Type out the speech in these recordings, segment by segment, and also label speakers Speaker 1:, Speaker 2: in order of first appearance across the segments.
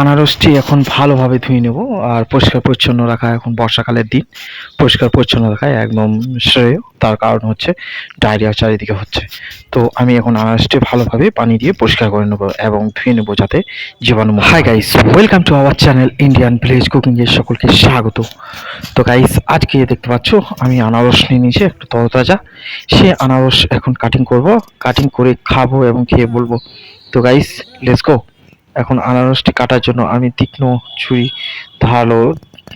Speaker 1: আনারসটি এখন ভালোভাবে ধুয়ে নেব আর পরিষ্কার পরিচ্ছন্ন রাখা এখন বর্ষাকালের দিন। পরিষ্কার পরিচ্ছন্ন রাখা একদম শ্রেয়। তার কারণ হচ্ছে ডায়রিয়া চারিদিকে হচ্ছে। তো আমি এখন আনারসটি ভালোভাবে পানি দিয়ে পরিষ্কার করে নেব এবং ধুয়ে নেব যাতে জীবাণু hi guys welcome to our channel Indian village cooking এর সকলকে স্বাগত। তো গাইস আজকে দেখতে পাচ্ছ, আমি আনারস নিয়ে নিয়েছি একটু তরতাজা। সে আনারস এখন কাটিং করব। কাটিং করে খাব এবং খেয়ে বলব। তো গাইস লেটস গো এখন আনারসটি কাটার জন্য আমি তীক্ষ্ণ ছুরি ধারালো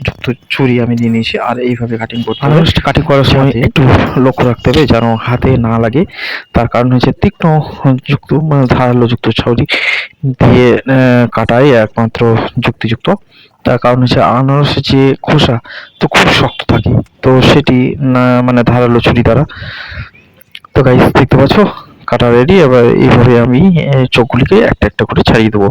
Speaker 1: যুক্ত ছুরি আমি নিয়ে নিয়েছি আর এইভাবে কাটিং করতে হবে। আনারসটি কাটিং করার সময় একটু লক্ষ্য রাখতে হবে যেন হাতে না লাগে। তার কারণ হচ্ছে তীক্ষ্ণ যুক্ত মানে ধারালো যুক্ত ছুরি দিয়ে কাটাই একমাত্র যুক্তিযুক্ত। তার কারণ হচ্ছে আনারসের যে খোসা তো খুব শক্ত থাকে। তো সেটি না মানে ধারালো ছুরি দ্বারা। তো গাইস দেখতে পাচ্ছ? কাটা রেডি এবার এইভাবে আমি চোখগুলিকে একটা একটা করে ছাড়িয়ে দেবো।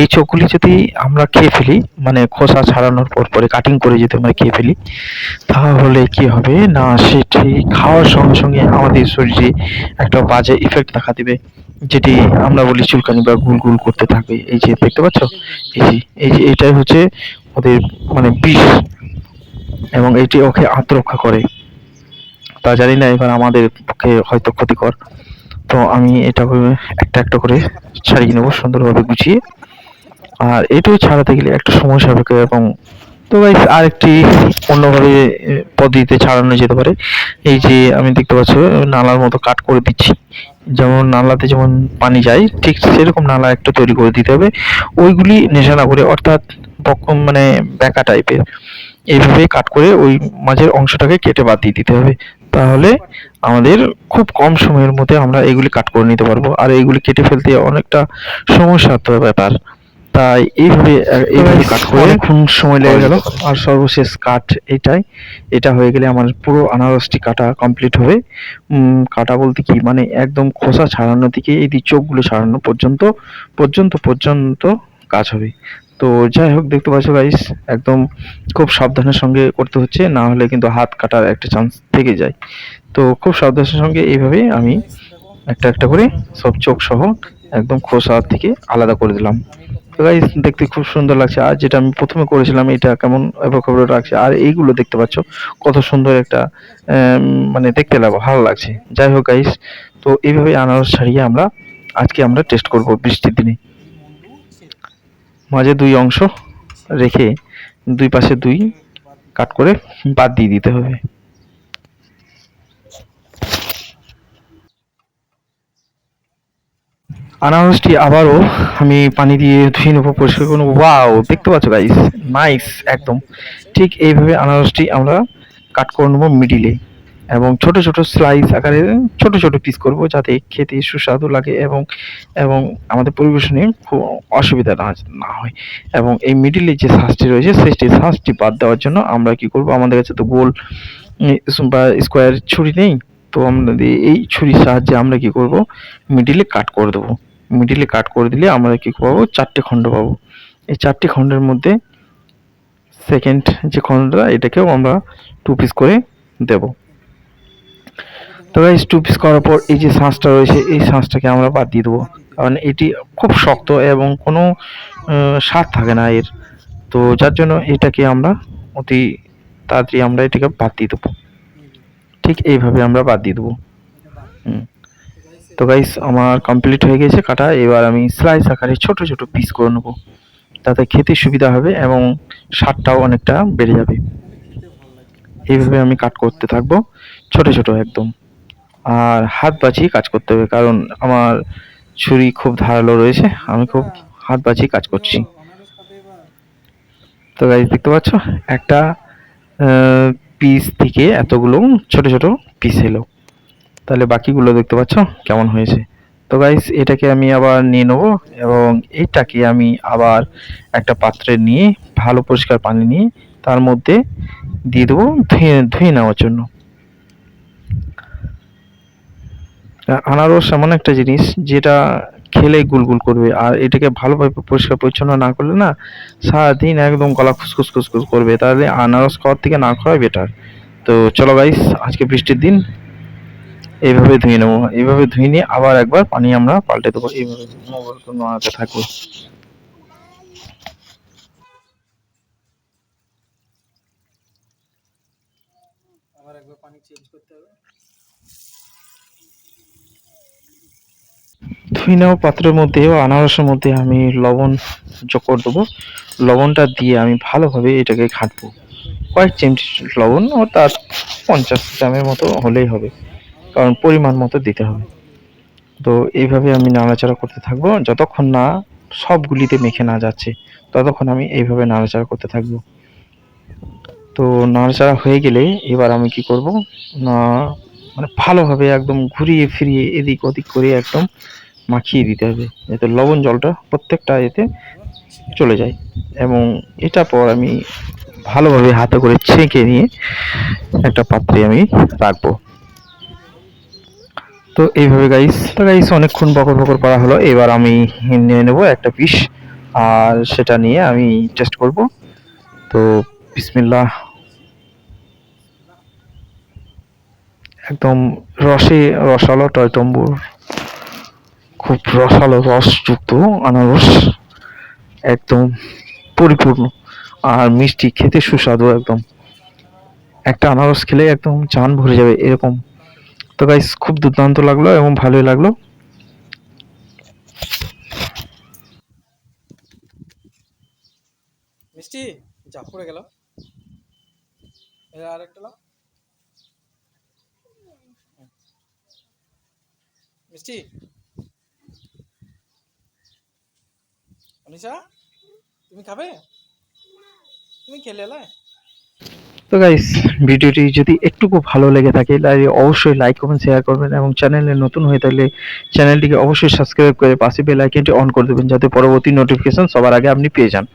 Speaker 1: এই চোখগুলি যদি আমরা খেয়ে ফেলি মানে খোসা ছাড়ানোর পর পরে কাটিং করে যদি আমরা খেয়ে ফেলি, তাহলে কি হবে? না, সেটি খাওয়ার সঙ্গে সঙ্গে আমাদের শরীরে একটা বাজে ইফেক্ট দেখা দিবে, যেটি আমরা বলি চুলকানি বা গুল গুল করতে থাকবে এই যে, দেখতে পাচ্ছ? এই যে এই যে, এটাই হচ্ছে ওদের মানে বিষ, এবং এটি ওকে আত্মরক্ষা করে। তা জানি না, এবার আমাদের পক্ষে হয়তো ক্ষতিকর। তো আমি এটা একটা একটা করে ছাড়িয়ে নেব, সুন্দরভাবে গুছিয়ে। আর এটাও ছাড়াতে গেলে একটা সময় সাপেক্ষ এবং তো গাইস আরেকটি অন্যভাবে পদ্ধতিতে ছাড়ানো যেতে পারে। এই যে আমি দেখতে পাচ্ছি, নালার মতো কাট করে দিচ্ছি। যেমন নালাতে যেমন পানি যায়, ঠিক সেরকম নালা একটা তৈরি করে দিতে হবে। ওইগুলি নেশা না করে অর্থাৎ মানে বেঁকা টাইপের এইভাবে কাট করে ওই মাঝের অংশটাকে কেটে বাদ দিয়ে দিতে হবে। তাহলে আমাদের খুব কম সময়ের মধ্যে আমরা এগুলি কাট করে নিতে পারব। আর এইগুলি কেটে ফেলতে অনেকটা সমস্যাত্মক ব্যাপার। তাই এইভাবে এইভাবে কাট করে অনেকক্ষণ সময় লেগে গেল। আর সর্বশেষ কাট এটাই। এটা হয়ে গেলে আমার পুরো আনারসটি কাটা কমপ্লিট হবে। কাটা বলতে কি? মানে একদম খোসা ছাড়ানো থেকে এই চোখগুলো ছাড়ানো পর্যন্ত পর্যন্ত পর্যন্ত কাজ হবে। তো যাই হোক, দেখতে পাচ্ছ গাইস একদম খুব সাবধানের সঙ্গে করতে হচ্ছে, না হলে কিন্তু হাত কাটার একটা চান্স থেকে যায়। তো খুব সাবধানের সঙ্গে এইভাবে আমি একটা একটা করে সব চোখ সহ একদম খোসা থেকে আলাদা করে দিলাম। তো গাইস দেখতে খুব সুন্দর লাগছে। আর যেটা আমি প্রথমে করেছিলাম, এটা কেমন খবর রাখছে আর এইগুলো দেখতে পাচ্ছ, কত সুন্দর একটা মানে দেখতে লাগো, ভালো লাগছে। যাই হোক গাইস তো এইভাবে আনারস ছাড়িয়ে আমরা আজকে আমরা টেস্ট করব বৃষ্টির দিনে। মাঝে দুই অংশ রেখে দুই পাশে দুই কাট করে বাদ দিয়ে দিতে হবে। আনারসটি আবারও আমি পানি দিয়ে ধুয়ে নেব, পরিষ্কার করে নেব। ওয়াও দেখতে পাচ্ছ গাইস নাইস একদম। ঠিক এইভাবে আনারসটি আমরা কাট করে নেব মিডিলে এবং ছোট ছোট স্লাইস আকারে ছোট ছোট পিস করব যাতে খেতে সুস্বাদু লাগে এবং এবং আমাদের পরিবেশনে খুব অসুবিধা না না হয়। এবং এই মিডিলে যে শ্বাসটি রয়েছে, সেই শ্বাসটি বাদ দেওয়ার জন্য আমরা কি করব? আমাদের কাছে তো গোল বা স্কোয়ার ছুরি নেই। তো আমরা এই ছুরির সাহায্যে আমরা কি করব? মিডিলে কাট করে দেবো। মিডিলে কাট করে দিলে আমরা কি পাবো? চারটে খণ্ড পাবো। এই চারটি খণ্ডের মধ্যে সেকেন্ড যে খণ্ডটা, এটাকেও আমরা টু পিস করে দেব। তো গাইস টু পিস করার পর এই যে শ্বাসটা রয়েছে, এই শ্বাসটাকে আমরা বাদ দিয়ে দেবো। কারণ এটি খুব শক্ত এবং কোনো স্বাদ থাকে না এর। তো যার জন্য এটাকে আমরা অতি তাড়াতাড়ি আমরা এটাকে বাদ দিয়ে দেবো। ঠিক এইভাবে আমরা বাদ দিয়ে দেবো। তো গাইস আমার কমপ্লিট হয়ে গেছে কাটা। এবার আমি স্লাইস আকারে ছোট ছোট পিস করে নেব। তাতে খেতে সুবিধা হবে এবং স্বাদটাও অনেকটা বেড়ে যাবে। এইভাবে আমি কাট করতে থাকব। ছোট ছোট একদম। আর হাত বাঁচিয়ে কাজ করতে হবে, কারণ আমার ছুরি খুব ধারালো রয়েছে, আমি খুব হাত বাঁচিয়ে কাজ করছি। তো গাইস দেখতে পাচ্ছ? একটা পিস থেকে এতগুলো ছোট ছোট পিস এলো। তাহলে বাকিগুলো দেখতে পাচ্ছ? কেমন হয়েছে? তো গাইস এটাকে আমি আবার নিয়ে নেব এবং এইটাকে আমি আবার একটা পাত্রে নিয়ে, ভালো পরিষ্কার পানি নিয়ে, তার মধ্যে দিয়ে দেবো ধুয়ে ধুয়ে নেওয়ার জন্য। আনারস এমন একটা জিনিস যেটা খেলে গুলগুল করবে। আর এটাকে ভালোভাবে পরিষ্কার পরিচ্ছন্ন না করলে না সারাদিন একদম গলা খুসখুস খুসখুস করবে। তাহলে আনারস খাওয়ার থেকে না খাওয়াই বেটার তো চলো গাইস আজকে বৃষ্টির দিন। এইভাবে ধুয়ে নেব। এইভাবে ধুয়ে নিয়ে আবার একবার পানি আমরা পাল্টে দেবো। এইভাবে নড়াতে থাকব আবার একবার
Speaker 2: পানি চেঞ্জ করতে হবে।
Speaker 1: নেওয়া পাত্রের মধ্যে ও আনারসের মধ্যে আমি লবণ যোগ করে দেবো। লবণটা দিয়ে আমি ভালোভাবে এটাকে ঘাঁটবো। কয়েক চিমটি লবণ ও তার পঞ্চাশ গ্রামের মতো হলেই হবে, কারণ পরিমাণ মতো দিতে হবে। তো এইভাবে আমি নাড়াচাড়া করতে থাকব। যতক্ষণ না সবগুলিতে মেখে না যাচ্ছে, ততক্ষণ আমি এইভাবে নাড়াচাড়া করতে থাকব। তো নাড়াচাড়া হয়ে গেলে এবার আমি কি করব? না মানে ভালোভাবে একদম ঘুরিয়ে ফিরিয়ে এদিক ওদিক করে একদম মাখিয়ে দিতে হবে। যাতে লবণ জলটা প্রত্যেকটা এতে চলে যায়। এবং এটা পর আমি ভালোভাবে হাতে করে ছেঁকে নিয়ে একটা পাত্রে আমি রাখব। তো এইভাবে গাইস তো গাইস অনেকক্ষণ বকর বকর করা হলো। এবার আমি নিয়ে নেব একটা পিস আর সেটা নিয়ে আমি টেস্ট করব। তো বিসমিল্লাহ। একদম রসে রসালো টয়টম্বুর খুব রসালো, রসযুক্ত, আনারস একদম পরিপূর্ণ। আর মিষ্টি খেতে সুস্বাদু একদম। একটা আনারস খেলে একদম চান ভরে যাবে এরকম। তো গাইস খুব দুর্দান্ত লাগল এবং ভালোই লাগল।
Speaker 2: মিষ্টি, যা পড়ে গেল। এর আরেকটা লাও মিষ্টি অনিশা, তুমি খাবে? তুমি খেলে
Speaker 1: তো গাইস ভিডিওটি যদি একটুকু ভালো লেগে থাকে, তাহলে অবশ্যই লাইক কমেন্ট শেয়ার করবেন এবং চ্যানেলে নতুন হয়ে থাকলে চ্যানেলটিকে অবশ্যই সাবস্ক্রাইব করে পাশে বেল আইকনটি অন করে দেবেন যাতে পরবর্তী নোটিফিকেশন সবার আগে আপনি পেয়ে যান।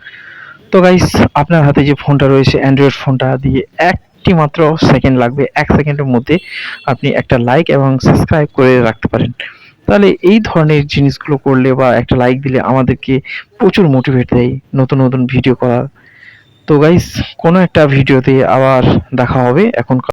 Speaker 1: তো গাইস আপনার হাতে যে ফোনটা রয়েছে অ্যান্ড্রয়েড ফোনটা দিয়ে একটি মাত্র সেকেন্ড লাগবে, এক সেকেন্ডের মধ্যে আপনি একটা লাইক এবং সাবস্ক্রাইব করে রাখতে পারেন। তাহলে এই ধরনের জিনিসগুলো করলে বা একটা লাইক দিলে আমাদেরকে প্রচুর মোটিভেট দেয় নতুন নতুন ভিডিও করার তো গাইস কোনো একটা ভিডিওতে আবার দেখা হবে এখন